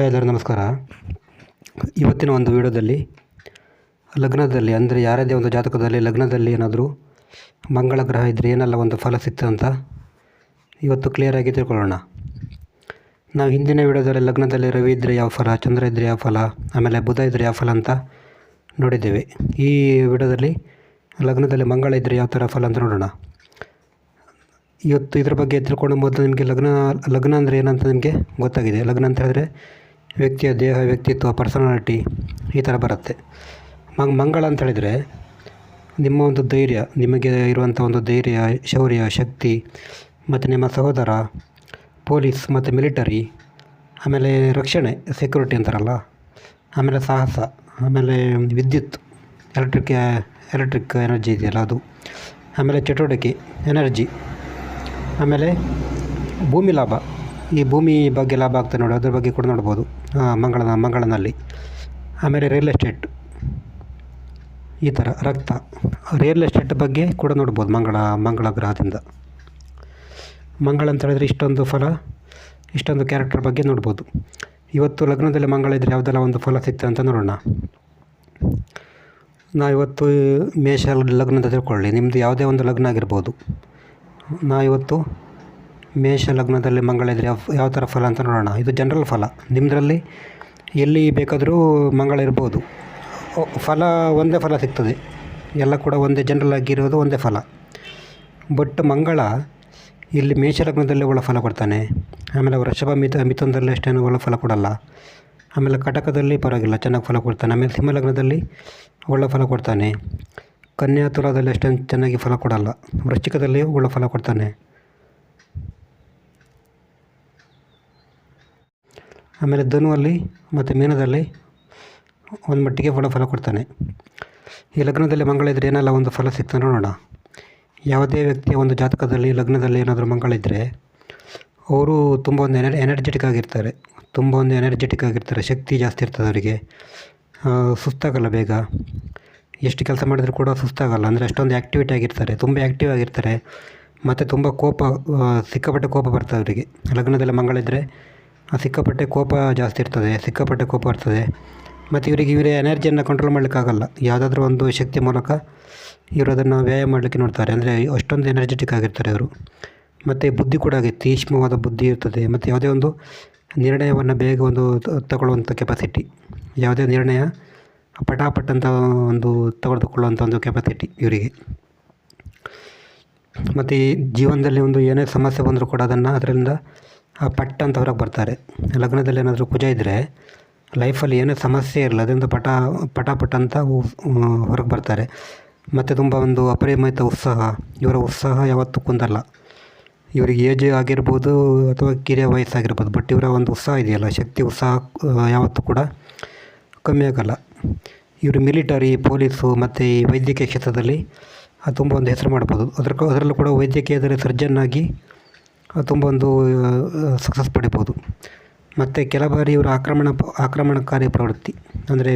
ಎಲ್ಲರೂ, ನಮಸ್ಕಾರ. ಇವತ್ತಿನ ಒಂದು ವಿಡಿಯೋದಲ್ಲಿ ಲಗ್ನದಲ್ಲಿ, ಅಂದರೆ ಯಾರದೇ ಒಂದು ಜಾತಕದಲ್ಲಿ ಲಗ್ನದಲ್ಲಿ ಏನಾದರೂ ಮಂಗಳ ಗ್ರಹ ಇದ್ದರೆ ಏನೆಲ್ಲ ಒಂದು ಫಲ ಸಿಗ್ತದೆ ಅಂತ ಇವತ್ತು ಕ್ಲಿಯರಾಗಿ ತಿಳ್ಕೊಳ್ಳೋಣ. ನಾವು ಹಿಂದಿನ ವಿಡಿಯೋದಲ್ಲಿ ಲಗ್ನದಲ್ಲಿ ರವಿ ಇದ್ದರೆ ಯಾವ ಫಲ, ಚಂದ್ರ ಇದ್ದರೆ ಯಾವ ಫಲ, ಆಮೇಲೆ ಬುಧ ಇದ್ದರೆ ಯಾವ ಫಲ ಅಂತ ನೋಡಿದ್ದೇವೆ. ಈ ವಿಡಿಯೋದಲ್ಲಿ ಲಗ್ನದಲ್ಲಿ ಮಂಗಳ ಇದ್ದರೆ ಯಾವ ಥರ ಫಲ ಅಂತ ನೋಡೋಣ. ಇವತ್ತು ಇದ್ರ ಬಗ್ಗೆ ತಿಳ್ಕೊಂಡು ಮೊದಲು ನಿಮಗೆ ಲಗ್ನ ಲಗ್ನ ಅಂದರೆ ಏನಂತ ನಿಮಗೆ ಗೊತ್ತಾಗಿದೆ. ಲಗ್ನ ಅಂತ ಹೇಳಿದ್ರೆ ವ್ಯಕ್ತಿಯ ದೇಹ, ವ್ಯಕ್ತಿತ್ವ ಪರ್ಸನಾಲಿಟಿ ಈ ಥರ ಬರುತ್ತೆ. ಮಂಗ್, ಮಂಗಳ ಅಂತ ಹೇಳಿದರೆ ನಿಮ್ಮ ಒಂದು ಧೈರ್ಯ, ನಿಮಗೆ ಇರುವಂಥ ಒಂದು ಧೈರ್ಯ, ಶೌರ್ಯ, ಶಕ್ತಿ ಮತ್ತು ನಿಮ್ಮ ಸಹೋದರ, ಪೊಲೀಸ್ ಮತ್ತು ಮಿಲಿಟರಿ, ಆಮೇಲೆ ರಕ್ಷಣೆ ಸೆಕ್ಯೂರಿಟಿ ಅಂತಾರಲ್ಲ, ಆಮೇಲೆ ಸಾಹಸ, ಆಮೇಲೆ ವಿದ್ಯುತ್ ಎಲೆಕ್ಟ್ರಿಕ್ ಎಲೆಕ್ಟ್ರಿಕ್ ಎನರ್ಜಿ ಇದೆಯಲ್ಲ ಅದು, ಆಮೇಲೆ ಚಟುವಟಿಕೆ ಎನರ್ಜಿ ಆಮೇಲೆ ಭೂಮಿ ಲಾಭ. ಈ ಭೂಮಿ ಬಗ್ಗೆ ಲಾಭ ಆಗ್ತದೆ ನೋಡಿ, ಅದ್ರ ಬಗ್ಗೆ ಕೂಡ ನೋಡ್ಬೋದು. ಮಂಗಳನ, ಮಂಗಳನಲ್ಲಿ. ಆಮೇಲೆ ರಿಯಲ್ ಎಸ್ಟೇಟ್ ಈ ಥರ ರಕ್ತ. ರಿಯಲ್ ಎಸ್ಟೇಟ್ ಬಗ್ಗೆ ಕೂಡ ನೋಡ್ಬೋದು ಮಂಗಳ ಮಂಗಳ ಗ್ರಹದಿಂದ. ಮಂಗಳ ಅಂತ ಹೇಳಿದ್ರೆ ಇಷ್ಟೊಂದು ಫಲ, ಇಷ್ಟೊಂದು ಕ್ಯಾರೆಕ್ಟರ್ ಬಗ್ಗೆ ನೋಡ್ಬೋದು. ಇವತ್ತು ಲಗ್ನದಲ್ಲಿ ಮಂಗಳ ಇದ್ದರೆ ಯಾವುದೆಲ್ಲ ಒಂದು ಫಲ ಸಿಗ್ತದೆ ಅಂತ ನೋಡೋಣ. ಇವತ್ತು ಮೇಷ ಲಗ್ನದ ತಿಳ್ಕೊಳ್ಳಿ ನಿಮ್ಮದು ಯಾವುದೇ ಒಂದು ಲಗ್ನ ಆಗಿರ್ಬೋದು. ನಾ ಇವತ್ತು ಮೇಷ ಲಗ್ನದಲ್ಲಿ ಮಂಗಳ ಇದ್ದರೆ ಯಾವ ಥರ ಫಲ ಅಂತ ನೋಡೋಣ. ಇದು ಜನರಲ್ ಫಲ. ನಿಮ್ಮದ್ರಲ್ಲಿ ಎಲ್ಲಿ ಬೇಕಾದರೂ ಮಂಗಳ ಇರ್ಬೋದು. ಫಲ ಒಂದೇ ಫಲ ಸಿಗ್ತದೆ. ಎಲ್ಲ ಕೂಡ ಒಂದೇ ಜನರಲ್ ಆಗಿರೋದು ಒಂದೇ ಫಲ. ಬಟ್ ಮಂಗಳ ಇಲ್ಲಿ ಮೇಷ ಲಗ್ನದಲ್ಲಿ ಒಳ್ಳೆ ಫಲ ಕೊಡ್ತಾನೆ. ಆಮೇಲೆ ವೃಷಭ ಮಿತ, ಮಿಥುನದಲ್ಲಿ ಅಷ್ಟೇನು ಒಳ್ಳೆ ಫಲ ಕೊಡಲ್ಲ. ಆಮೇಲೆ ಕಟಕದಲ್ಲಿ ಪರವಾಗಿಲ್ಲ, ಚೆನ್ನಾಗಿ ಫಲ ಕೊಡ್ತಾನೆ. ಆಮೇಲೆ ಸಿಂಹ ಲಗ್ನದಲ್ಲಿ ಒಳ್ಳೆ ಫಲ ಕೊಡ್ತಾನೆ. ಕನ್ಯಾ ತುಲಾದಲ್ಲಿ ಚೆನ್ನಾಗಿ ಫಲ ಕೊಡಲ್ಲ. ವೃಶ್ಚಿಕದಲ್ಲಿ ಒಳ್ಳೆ ಫಲ ಕೊಡ್ತಾನೆ. ಆಮೇಲೆ ಧನುವಲ್ಲಿ ಮತ್ತು ಮೀನದಲ್ಲಿ ಒಂದು ಮಟ್ಟಿಗೆ ಒಳ್ಳೆ ಫಲ ಕೊಡ್ತಾನೆ. ಈ ಲಗ್ನದಲ್ಲಿ ಮಂಗಳ ಇದ್ದರೆ ಏನೆಲ್ಲ ಒಂದು ಫಲ ಸಿಗ್ತಾನೆ ನೋಡೋಣ. ಯಾವುದೇ ವ್ಯಕ್ತಿಯ ಒಂದು ಜಾತಕದಲ್ಲಿ, ಲಗ್ನದಲ್ಲಿ ಏನಾದರೂ ಮಂಗಳ ಇದ್ದರೆ ಅವರು ತುಂಬ ಒಂದು ಎನರ್ ಎನರ್ಜೆಟಿಕ್ ಆಗಿರ್ತಾರೆ. ತುಂಬ ಒಂದು ಎನರ್ಜೆಟಿಕ್ ಆಗಿರ್ತಾರೆ. ಶಕ್ತಿ ಜಾಸ್ತಿ ಇರ್ತದೆ ಅವರಿಗೆ. ಸುಸ್ತಾಗಲ್ಲ ಬೇಗ. ಎಷ್ಟು ಕೆಲಸ ಮಾಡಿದರೂ ಕೂಡ ಸುಸ್ತಾಗಲ್ಲ. ಅಂದರೆ ಅಷ್ಟೊಂದು ಆ್ಯಕ್ಟಿವಿಟಿ ಆಗಿರ್ತಾರೆ. ತುಂಬ ಆ್ಯಕ್ಟಿವ್ ಆಗಿರ್ತಾರೆ. ಮತ್ತು ತುಂಬ ಕೋಪ ಸಿಕ್ಕಾಪಟ್ಟೆ ಕೋಪ ಬರ್ತದೆ ಅವರಿಗೆ. ಲಗ್ನದಲ್ಲಿ ಮಂಗಳಿದ್ದರೆ ಆ ಸಿಕ್ಕಾಪಟ್ಟೆ ಕೋಪ ಜಾಸ್ತಿ ಇರ್ತದೆ, ಸಿಕ್ಕಾಪಟ್ಟೆ ಕೋಪ ಇರ್ತದೆ. ಮತ್ತು ಇವರಿಗೆ ಇವರ ಎನರ್ಜಿಯನ್ನು ಕಂಟ್ರೋಲ್ ಮಾಡಲಿಕ್ಕಾಗಲ್ಲ. ಯಾವುದಾದ್ರೂ ಒಂದು ಶಕ್ತಿ ಮೂಲಕ ಇವರು ಅದನ್ನು ವ್ಯಾಯಾಮ ಮಾಡಲಿಕ್ಕೆ ನೋಡ್ತಾರೆ. ಅಂದರೆ ಅಷ್ಟೊಂದು ಎನರ್ಜೆಟಿಕ್ ಆಗಿರ್ತಾರೆ ಅವರು ಮತ್ತು ಬುದ್ಧಿ ಕೂಡ ಹಾಗೆ ತೀಕ್ಷ್ಣವಾದ ಬುದ್ಧಿ ಇರ್ತದೆ. ಮತ್ತು ಯಾವುದೇ ಒಂದು ನಿರ್ಣಯವನ್ನು ಬೇಗ ಒಂದು ತಗೊಳ್ಳುವಂಥ ಕೆಪಾಸಿಟಿ ಯಾವುದೇ ನಿರ್ಣಯ ಪಟಾಪಟ್ ಅಂತ ಒಂದು ತೆಗೆದುಕೊಳ್ಳುವಂಥ ಒಂದು ಕೆಪಾಸಿಟಿ ಇವರಿಗೆ. ಮತ್ತು ಜೀವನದಲ್ಲಿ ಒಂದು ಏನೇ ಸಮಸ್ಯೆ ಬಂದರೂ ಕೂಡ ಅದನ್ನು ಅದರಿಂದ ಪಟ್ ಅಂತ ಹೊರಗೆ ಬರ್ತಾರೆ. ಲಗ್ನದಲ್ಲಿ ಏನಾದರೂ ಕುಜ ಇದ್ದರೆ ಲೈಫಲ್ಲಿ ಏನೇ ಸಮಸ್ಯೆ ಇರಲ್ಲ ಅದರಿಂದ ಪಟ ಪಟ ಪಟ ಅಂತ ಹೊರಗೆ ಬರ್ತಾರೆ. ಮತ್ತು ತುಂಬ ಒಂದು ಅಪರಿಮಿತ ಉತ್ಸಾಹ ಇವರ ಉತ್ಸಾಹ ಯಾವತ್ತೂ ಕುಂದಲ್ಲ. ಇವರಿಗೆ ಏಜ್ ಆಗಿರ್ಬೋದು ಅಥವಾ ಕಿರಿಯ ವಯಸ್ಸಾಗಿರ್ಬೋದು ಬಟ್ ಇವರ ಒಂದು ಉತ್ಸಾಹ ಇದೆಯಲ್ಲ ಶಕ್ತಿ ಉತ್ಸಾಹ ಯಾವತ್ತೂ ಕೂಡ ಕಮ್ಮಿ ಆಗಲ್ಲ. ಇವರು ಮಿಲಿಟರಿ ಪೊಲೀಸು ಮತ್ತು ಈ ವೈದ್ಯಕೀಯ ಕ್ಷೇತ್ರದಲ್ಲಿ ಆ, ತುಂಬ ಒಂದು ಹೆಸರು ಮಾಡ್ಬೋದು. ಅದರ ಅದರಲ್ಲೂ ಕೂಡ ವೈದ್ಯಕೀಯದಲ್ಲಿ ಸರ್ಜನ್ ಆಗಿ ಆ, ತುಂಬ ಒಂದು ಸಕ್ಸಸ್ ಪಡಿಬೋದು. ಮತ್ತು ಕೆಲ ಬಾರಿ ಇವರ ಆಕ್ರಮಣ, ಆಕ್ರಮಣಕಾರಿ ಪ್ರವೃತ್ತಿ, ಅಂದರೆ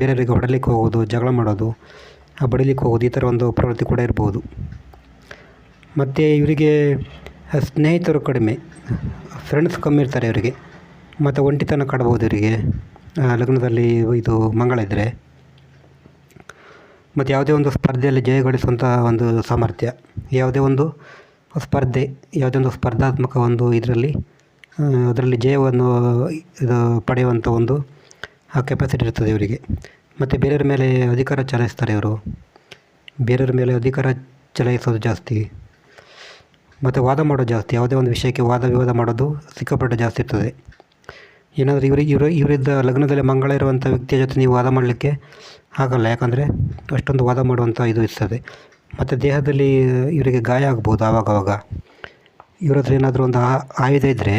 ಬೇರೆಯವರಿಗೆ ಹೊಡಲಿಕ್ಕೆ ಹೋಗೋದು, ಜಗಳ ಮಾಡೋದು ಬಡಿಲಿಕ್ಕೆ ಹೋಗೋದು, ಈ ಥರ ಒಂದು ಪ್ರವೃತ್ತಿ ಕೂಡ ಇರ್ಬೋದು. ಮತ್ತು ಇವರಿಗೆ ಸ್ನೇಹಿತರು ಕಡಿಮೆ ಫ್ರೆಂಡ್ಸ್ ಕಮ್ಮಿ ಇರ್ತಾರೆ ಇವರಿಗೆ. ಮತ್ತು ಒಂಟಿತನ ಕಾಡ್ಬೋದು ಇವರಿಗೆ. ಲಗ್ನದಲ್ಲಿ ಇದು ಮಂಗಳ ಇದ್ದರೆ ಮತ್ತು ಯಾವುದೇ ಒಂದು ಸ್ಪರ್ಧೆಯಲ್ಲಿ ಜಯಗಳಿಸುವಂಥ ಒಂದು ಸಾಮರ್ಥ್ಯ, ಯಾವುದೇ ಒಂದು ಸ್ಪರ್ಧೆ, ಯಾವುದೇ ಒಂದು ಸ್ಪರ್ಧಾತ್ಮಕ ಒಂದು ಇದರಲ್ಲಿ ಅದರಲ್ಲಿ ಜಯವನ್ನು, ಇದು ಪಡೆಯುವಂಥ ಒಂದು, ಆ ಕೆಪಾಸಿಟಿ ಇರ್ತದೆ ಇವರಿಗೆ. ಮತ್ತು ಬೇರೆಯವ್ರ ಮೇಲೆ ಅಧಿಕಾರ ಚಲಾಯಿಸ್ತಾರೆ ಇವರು. ಬೇರೆಯವ್ರ ಮೇಲೆ ಅಧಿಕಾರ ಚಲಾಯಿಸೋದು ಜಾಸ್ತಿ. ಮತ್ತು ವಾದ ಮಾಡೋದು ಜಾಸ್ತಿ. ಯಾವುದೇ ಒಂದು ವಿಷಯಕ್ಕೆ ವಾದ ವಿವಾದ ಮಾಡೋದು ಸಿಕ್ಕಾಪಟ್ಟೆ ಜಾಸ್ತಿ ಇರ್ತದೆ. ಏನಾದರೂ ಇವರಿಗೆ, ಇವರು, ಇವರಿದ್ದ ಲಗ್ನದಲ್ಲಿ ಮಂಗಳ ಇರುವಂಥ ವ್ಯಕ್ತಿಯ ಜೊತೆ ನೀವು ವಾದ ಮಾಡಲಿಕ್ಕೆ ಆಗಲ್ಲ. ಯಾಕಂದರೆ ಅಷ್ಟೊಂದು ವಾದ ಮಾಡುವಂಥ ಇದು ಇರ್ತದೆ. ಮತ್ತು ದೇಹದಲ್ಲಿ ಇವರಿಗೆ ಗಾಯ ಆಗ್ಬೋದು ಆವಾಗವಾಗ. ಇವ್ರ ಹತ್ರ ಏನಾದರೂ ಒಂದು ಆಯುಧ ಇದ್ದರೆ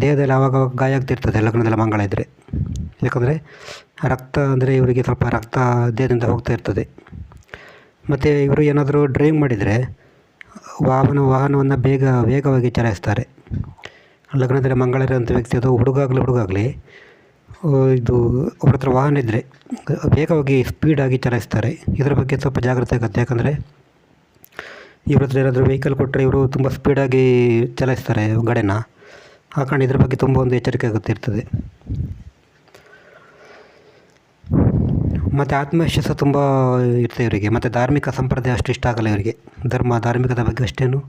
ದೇಹದಲ್ಲಿ ಆವಾಗವಾಗ ಗಾಯ ಆಗ್ತಿರ್ತದೆ ಲಗ್ನದಲ್ಲಿ ಮಂಗಳ ಇದ್ದರೆ ಯಾಕಂದರೆ ರಕ್ತ ಅಂದರೆ ಇವರಿಗೆ ಸ್ವಲ್ಪ ರಕ್ತ ದೇಹದಿಂದ ಹೋಗ್ತಾ ಇರ್ತದೆ. ಮತ್ತು ಇವರು ಏನಾದರೂ ಡ್ರೈವಿಂಗ್ ಮಾಡಿದರೆ ವಾಹನ, ವಾಹನವನ್ನು ಬೇಗ, ವೇಗವಾಗಿ ಚಲಾಯಿಸ್ತಾರೆ. ಲಗ್ನದಲ್ಲಿ ಮಂಗಳ ಇರೋಂಥ ವ್ಯಕ್ತಿ ಅದು ಹುಡುಗಾಗಲಿ ಹುಡುಗಾಗಲಿ ಇದು ಅವ್ರ ಹತ್ರ ವಾಹನ ಇದ್ದರೆ ವೇಗವಾಗಿ ಸ್ಪೀಡಾಗಿ ಚಲಾಯಿಸ್ತಾರೆ. ಇದರ ಬಗ್ಗೆ ಸ್ವಲ್ಪ ಜಾಗ್ರತೆ ಆಗುತ್ತೆ. ಯಾಕಂದರೆ ಇವ್ರ ಹತ್ರ ಏನಾದರೂ ವೆಹಿಕಲ್ ಕೊಟ್ಟರೆ ಇವರು ತುಂಬ ಸ್ಪೀಡಾಗಿ ಚಲಾಯಿಸ್ತಾರೆ ಗಾಡಿನ. ಆ ಕಾರಣ ಇದ್ರ ಬಗ್ಗೆ ತುಂಬ ಒಂದು ಎಚ್ಚರಿಕೆ ಆಗುತ್ತಿರ್ತದೆ ಮತ್ತು ಆತ್ಮವಿಶ್ವಾಸ ತುಂಬ ಇರ್ತದೆ ಇವರಿಗೆ. ಮತ್ತು ಧಾರ್ಮಿಕ ಸಂಪ್ರದಾಯ ಅಷ್ಟು ಇಷ್ಟ ಆಗಲ್ಲ ಇವರಿಗೆ. ಧರ್ಮ, ಧಾರ್ಮಿಕದ ಬಗ್ಗೆ ಅಷ್ಟೇನು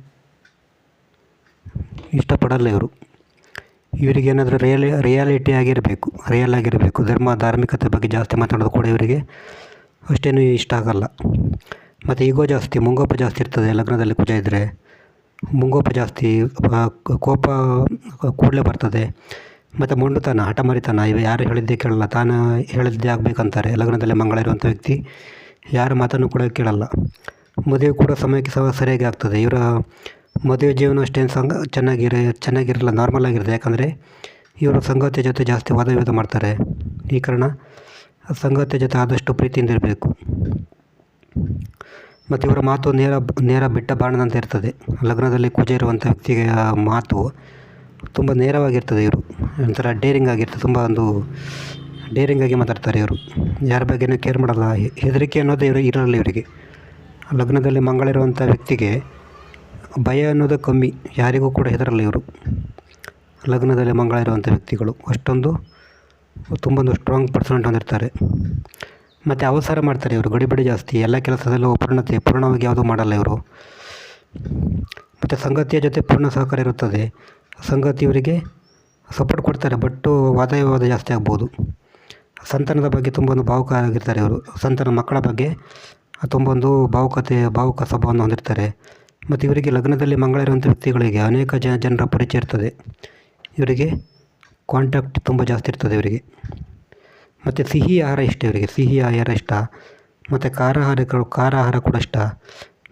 ಇಷ್ಟಪಡಲ್ಲ ಇವರು. ಇವರಿಗೆ ಏನಾದರೂ ರಿಯಲಿ ರಿಯಾಲಿಟಿ ಆಗಿರಬೇಕು ರಿಯಲ್ ಆಗಿರಬೇಕು, ಧರ್ಮ, ಧಾರ್ಮಿಕತೆ ಬಗ್ಗೆ ಜಾಸ್ತಿ ಮಾತಾಡೋದು ಕೂಡ ಇವರಿಗೆ ಅಷ್ಟೇನು ಇಷ್ಟ ಆಗಲ್ಲ. ಮತ್ತು ಈಗೋ ಜಾಸ್ತಿ, ಮುಂಗೋಪ ಜಾಸ್ತಿ ಇರ್ತದೆ ಲಗ್ನದಲ್ಲಿ ಕುಜ ಇದ್ದರೆ ಮುಂಗೋಪ ಜಾಸ್ತಿ ಕೋಪ ಕೂಡಲೇ ಬರ್ತದೆ. ಮತ್ತು ಮೊಂಡುತನ, ಹಠಮಾರಿತನ, ಇವ ಯಾರು ಹೇಳಿದ್ದೆ ಕೇಳಲ್ಲ, ತಾನು ಹೇಳಿದ್ದೇ ಆಗಬೇಕಂತಾರೆ, ಲಗ್ನದಲ್ಲಿ ಮಂಗಳ ಇರುವಂಥ ವ್ಯಕ್ತಿ ಯಾರ ಮಾತನ್ನು ಕೂಡ ಕೇಳಲ್ಲ. ಮದುವೆ ಕೂಡ ಸಮಯಕ್ಕೆ ಸಹ ಸರಿಯಾಗಿ ಆಗ್ತದೆ, ಇವರ ಮದುವೆ ಜೀವನ ಅಷ್ಟೇನು ಸಂಗ ಚೆನ್ನಾಗಿರ, ಚೆನ್ನಾಗಿರಲ್ಲ ನಾರ್ಮಲ್ ಆಗಿರುತ್ತೆ. ಯಾಕಂದರೆ ಇವರು ಸಂಗಾತಿಯ ಜೊತೆ ಜಾಸ್ತಿ ವಾದ ವಿವಾದ ಮಾಡ್ತಾರೆ. ಈ ಕಾರಣ ಸಂಗಾತಿಯ ಜೊತೆ ಆದಷ್ಟು ಪ್ರೀತಿಯಿಂದ ಇರಬೇಕು. ಮತ್ತು ಇವರ ಮಾತು ನೇರ ನೇರ ಬಿಟ್ಟ ಬಾಣದಂತೆ ಇರ್ತದೆ. ಲಗ್ನದಲ್ಲಿ ಕೂಜೆ ಇರುವಂಥ ವ್ಯಕ್ತಿಗೆ ಮಾತು ತುಂಬ ನೇರವಾಗಿರ್ತದೆ ಇವರು. ಒಂಥರ ಡೇರಿಂಗ್ ಆಗಿರ್ತದೆ. ತುಂಬ ಒಂದು ಡೇರಿಂಗ್ ಆಗಿ ಮಾತಾಡ್ತಾರೆ ಇವರು. ಯಾರ ಬಗ್ಗೆನೂ ಕೇರ್ ಮಾಡಲ್ಲ. ಹೆದರಿಕೆ ಅನ್ನೋದು ಇವರು ಇರಲ್ಲ ಇವರಿಗೆ. ಲಗ್ನದಲ್ಲಿ ಮಂಗಳಿರುವಂಥ ವ್ಯಕ್ತಿಗೆ ಭಯ ಅನ್ನೋದು ಕಮ್ಮಿ. ಯಾರಿಗೂ ಕೂಡ ಹೆದರಲ್ಲ ಇವರು. ಲಗ್ನದಲ್ಲಿ ಮಂಗಳ ಇರುವಂಥ ವ್ಯಕ್ತಿಗಳು. ಅಷ್ಟೊಂದು ತುಂಬ ಒಂದು ಸ್ಟ್ರಾಂಗ್ ಪರ್ಸನೆಂಟ್ ಹೊಂದಿರ್ತಾರೆ. ಮತ್ತು ಅವಸರ ಮಾಡ್ತಾರೆ ಇವರು. ಗಡಿಬಿಡಿ ಜಾಸ್ತಿ. ಎಲ್ಲ ಕೆಲಸದಲ್ಲೂ ಪೂರ್ಣತೆ, ಪೂರ್ಣವಾಗಿ ಯಾವುದೂ ಮಾಡಲ್ಲ ಇವರು. ಮತ್ತು ಸಂಗತಿಯ ಜೊತೆ ಪೂರ್ಣ ಸಹಕಾರ ಇರುತ್ತದೆ. ಸಂಗತಿ ಇವರಿಗೆ ಸಪೋರ್ಟ್ ಕೊಡ್ತಾರೆ. ಬಟ್ಟು ವಾದ ವಿವಾದ ಜಾಸ್ತಿ ಆಗ್ಬೋದು. ಸಂತಾನದ ಬಗ್ಗೆ ತುಂಬ ಒಂದು ಭಾವುಕ ಆಗಿರ್ತಾರೆ ಇವರು. ಸಂತಾನ ಮಕ್ಕಳ ಬಗ್ಗೆ ತುಂಬ ಒಂದು ಭಾವುಕತೆ, ಭಾವುಕ ಸ್ವಭಾವವನ್ನು ಹೊಂದಿರ್ತಾರೆ. ಮತ್ತು ಇವರಿಗೆ ಲಗ್ನದಲ್ಲಿ ಮಂಗಳ ಇರುವಂಥ ವ್ಯಕ್ತಿಗಳಿಗೆ ಅನೇಕ ಜನ ಜನರ ಪರಿಚಯ ಇರ್ತದೆ. ಇವರಿಗೆ ಕಾಂಟ್ಯಾಕ್ಟ್ ತುಂಬ ಜಾಸ್ತಿ ಇರ್ತದೆ ಇವರಿಗೆ. ಮತ್ತು ಸಿಹಿ ಆಹಾರ ಇಷ್ಟ ಇವರಿಗೆ. ಸಿಹಿ ಆಹಾರ ಇಷ್ಟ. ಮತ್ತು ಖಾರ ಆಹಾರಗಳು ಖಾರ ಆಹಾರ ಕೂಡ ಇಷ್ಟ.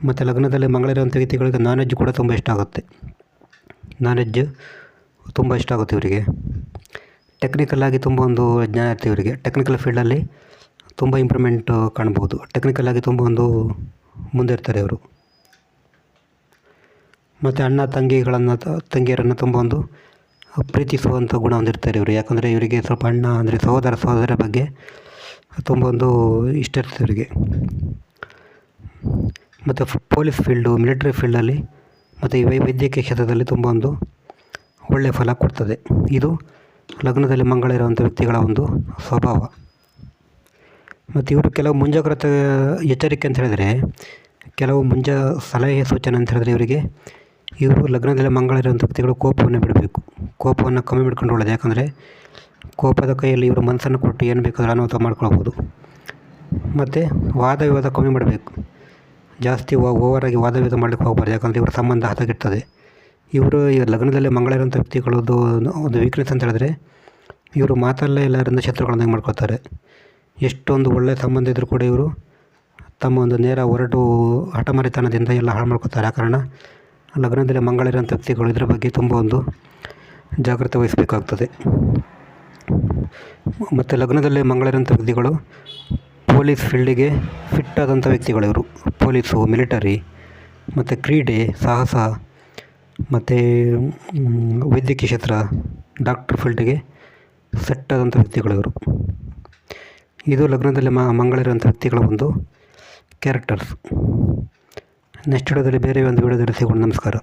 ಮತ್ತು ಲಗ್ನದಲ್ಲಿ ಮಂಗಳ ಇರುವಂಥ ವ್ಯಕ್ತಿಗಳಿಗೆ ನಾನ್ ವೆಜ್ ಕೂಡ ತುಂಬ ಇಷ್ಟ ಆಗುತ್ತೆ. ನಾನ್ ವೆಜ್ ತುಂಬ ಇಷ್ಟ ಆಗುತ್ತೆ ಇವರಿಗೆ. ಟೆಕ್ನಿಕಲ್ ಆಗಿ ತುಂಬ ಒಂದು ಜ್ಞಾನ ಇರ್ತದೆ ಇವರಿಗೆ. ಟೆಕ್ನಿಕಲ್ ಫೀಲ್ಡಲ್ಲಿ ತುಂಬ ಇಂಪ್ರೂವ್ಮೆಂಟ್ ಕಾಣ್ಬೋದು ಟೆಕ್ನಿಕಲ್ ಆಗಿ ತುಂಬ ಒಂದು ಮುಂದೆ ಇರ್ತಾರೆ ಅವರು ಮತ್ತು ಅಣ್ಣ ತಂಗಿಗಳನ್ನು ತಂಗಿಯರನ್ನು ತುಂಬ ಒಂದು ಪ್ರೀತಿಸುವಂಥ ಗುಣ ಹೊಂದಿರ್ತಾರೆ ಇವರು. ಯಾಕಂದರೆ ಇವರಿಗೆ ಸ್ವಲ್ಪ ಅಣ್ಣ ಅಂದರೆ ಸಹೋದರ ಸಹೋದರ ಬಗ್ಗೆ ತುಂಬ ಒಂದು ಇಷ್ಟ ಇರ್ತದೆ ಇವರಿಗೆ. ಮತ್ತು ಪೊಲೀಸ್ ಫೀಲ್ಡು, ಮಿಲಿಟ್ರಿ ಫೀಲ್ಡಲ್ಲಿ ಮತ್ತು ಈ ವೈದ್ಯಕೀಯ ಕ್ಷೇತ್ರದಲ್ಲಿ ತುಂಬ ಒಂದು ಒಳ್ಳೆಯ ಫಲ ಕೊಡ್ತದೆ. ಇದು ಲಗ್ನದಲ್ಲಿ ಮಂಗಳ ಇರುವಂಥ ವ್ಯಕ್ತಿಗಳ ಒಂದು ಸ್ವಭಾವ. ಮತ್ತು ಇವರು ಕೆಲವು ಮುಂಜಾಗ್ರತೆ ಎಚ್ಚರಿಕೆ ಅಂತ ಹೇಳಿದರೆ, ಕೆಲವು ಮುಂಜಾ ಸಲಹೆ ಸೂಚನೆ ಅಂತ ಹೇಳಿದರೆ ಇವರಿಗೆ ಇವರು ಲಗ್ನದಲ್ಲಿ ಮಂಗಳ ಇರುವಂಥ ವ್ಯಕ್ತಿಗಳು ಕೋಪವನ್ನು ಬಿಡಬೇಕು. ಕೋಪವನ್ನು ಕಮ್ಮಿ ಮಾಡ್ಕೊಂಡು ಒಳ್ಳೆಯದು ಯಾಕಂದರೆ ಕೋಪದ ಕೈಯಲ್ಲಿ ಇವರು ಮನಸ್ಸನ್ನು ಕೊಟ್ಟು ಏನು ಬೇಕಾದರೂ ಅನಾಹುತ ಮಾಡ್ಕೊಳ್ಬೋದು. ಮತ್ತು ವಾದ ವಿವಾದ ಕಮ್ಮಿ ಮಾಡಬೇಕು. ಜಾಸ್ತಿ ಓವರಾಗಿ ವಾದ ವಿವಾದ ಮಾಡಲಿಕ್ಕೆ ಹೋಗಬಾರ್ದು. ಯಾಕಂದರೆ ಇವ್ರ ಸಂಬಂಧ ಹದಗೆಡ್ತದೆ. ಇವರು ಈ ಲಗ್ನದಲ್ಲಿ ಮಂಗಳ ಇರುವಂಥ ವ್ಯಕ್ತಿಗಳದ್ದು ಒಂದು ವೀಕ್ನೆಸ್ ಅಂತ ಹೇಳಿದ್ರೆ ಇವರು ಮಾತಲ್ಲೇ ಎಲ್ಲರಿಂದ ಶತ್ರುಗಳನ್ನಾಗಿ ಮಾಡ್ಕೊಳ್ತಾರೆ. ಎಷ್ಟೊಂದು ಒಳ್ಳೆಯ ಸಂಬಂಧ ಇದ್ದರೂ ಕೂಡ ಇವರು ತಮ್ಮ ಒಂದು ನೇರ ಹೊರಟು ಹಠಮಾರಿತನದಿಂದ ಎಲ್ಲ ಹಾಳು ಮಾಡ್ಕೊತಾರೆ ಆ ಕಾರಣ ಲಗ್ನದಲ್ಲಿ ಮಂಗಳ ವ್ಯಕ್ತಿಗಳು ಇದರ ಬಗ್ಗೆ ತುಂಬ ಒಂದು ಜಾಗ್ರತೆ ವಹಿಸಬೇಕಾಗ್ತದೆ. ಮತ್ತು ಲಗ್ನದಲ್ಲೇ ಮಂಗಳ ವ್ಯಕ್ತಿಗಳು ಪೊಲೀಸ್ ಫೀಲ್ಡಿಗೆ ಫಿಟ್ ಆದಂಥ ವ್ಯಕ್ತಿಗಳಿವರು ಪೊಲೀಸು, ಮಿಲಿಟರಿ, ಮತ್ತು ಕ್ರೀಡೆ, ಸಾಹಸ, ಮತ್ತು ವೈದ್ಯಕೀಯ ಕ್ಷೇತ್ರ, ಡಾಕ್ಟ್ರ್ ಫೀಲ್ಡಿಗೆ ಸೆಟ್ ಆದಂಥ ವ್ಯಕ್ತಿಗಳಿವರು ಇದು ಲಗ್ನದಲ್ಲಿ ಮ ಮಂಗಳಿರುವಂಥ ವ್ಯಕ್ತಿಗಳ ಒಂದು ಕ್ಯಾರೆಕ್ಟರ್ಸ್. ನೆಕ್ಸ್ಟ್ ವಿಡಿಯೋದಲ್ಲಿ ಬೇರೆ ಒಂದು ವಿಡಿಯೋದಲ್ಲಿ ಸಿಗೋಣ. ನಮಸ್ಕಾರ.